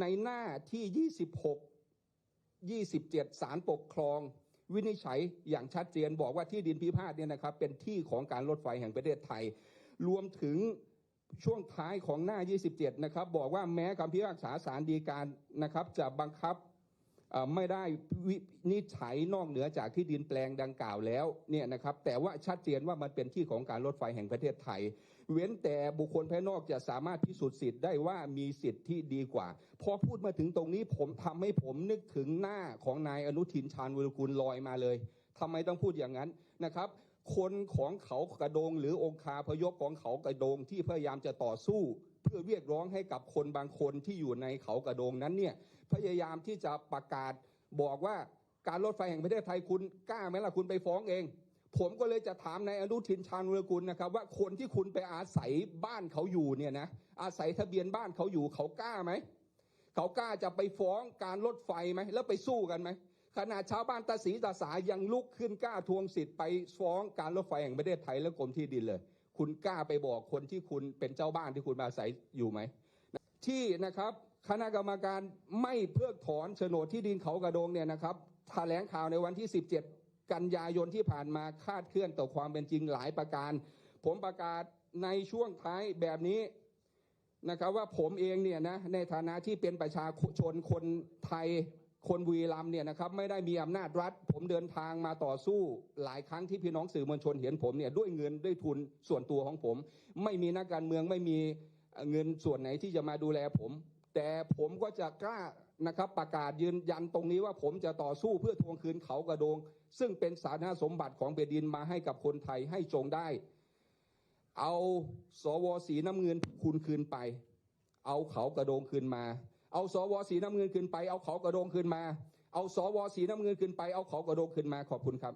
ในหน้าที่ 26 27 สารปกครอง วินิจฉัยอย่างชัดเจนบอกว่าที่ดินพิพาทเนี่ยนะครับ เป็นที่ของการรถไฟแห่งประเทศไทย รวมถึงช่วงท้ายของหน้า 27 นะครับ บอกว่าแม้คำพิพากษาสารดีการนะครับ จะบังคับ ไม่ได้วินิจฉัยนอกเหนือจากที่ดินแปลงดังกล่าวแล้วเนี่ยนะครับแต่ว่าชัดเจนว่ามันเป็นที่ของการรถไฟแห่งประเทศไทย เว้นแต่บุคคลภายนอกจะสามารถพิสูจน์สิทธิ์ได้ว่ามีสิทธิ์ที่ดีกว่า พอพูดมาถึงตรงนี้ผมทำให้ผมนึกถึงหน้าของนายอนุทินชาญวิรุกุลลอยมาเลยทำไมต้องพูดอย่างนั้นนะครับ คนของเขากระโดง หรือองคาพยพของเขากระโดงที่พยายามจะต่อสู้ เพื่อเรียกร้องให้กับคนบางคนที่อยู่ในเขากระโดงนั้นเนี่ยพยายามที่จะประกาศบอกว่าการรถไฟแห่งประเทศไทยคุณกล้าไหมล่ะคุณไปฟ้องเอง ผมก็เลยจะถามนายอนุทินชาญวิรกุลนะครับ ว่าคนที่คุณไปอาศัยบ้านเขาอยู่เนี่ยนะอาศัยทะเบียนบ้านเขาอยู่เขากล้าไหมเขากล้าจะไปฟ้องการรถไฟไหมแล้วไปสู้กันไหม ขนาดชาวบ้านตาสีตาสายังลุกขึ้นกล้าทวงสิทธิ์ไปฟ้องการรถไฟแห่งประเทศไทยและกรมที่ดินเลย คุณกล้าไปบอกคนที่คุณเป็นเจ้าบ้านที่คุณมาอาศัยอยู่ไหมที่นะครับคณะกรรมการไม่เพิกถอนโฉนดที่ดินเขากระโดงเนี่ยนะครับแถลงข่าวในวันที่ 17 กันยายนที่ผ่านมาคาดเคลื่อนต่อความเป็นจริงหลายประการ ผมประกาศในช่วงท้ายแบบนี้นะครับว่าผมเองเนี่ยนะในฐานะที่เป็นประชาชนคนไทย คนบุรีรัมเนี่ยนะครับไม่ได้มีอำนาจรัฐ ผมเดินทางมาต่อสู้หลายครั้งที่พี่น้องสื่อมวลชนเห็นผมเนี่ยด้วยเงินด้วยทุนส่วนตัวของผม ไม่มีนักการเมืองไม่มีเงินส่วนไหนที่จะมาดูแลผม แต่ผมก็จะกล้านะครับประกาศยืนยันตรงนี้ว่าผมจะต่อสู้เพื่อทวงคืนเขากระโดง ซึ่งเป็นสาธารณสมบัติของแผ่นดินมาให้กับคนไทยให้จงได้ เอาสวสีน้ำเงินคุณคืนไป เอาเขากระโดงคืนมา เอาสวสีน้ำเงินคืนไปเอาเขากระโดงคืนมา เอาสวสีน้ำเงินคืนไปเอาเขากระโดงคืนมาขอบคุณครับ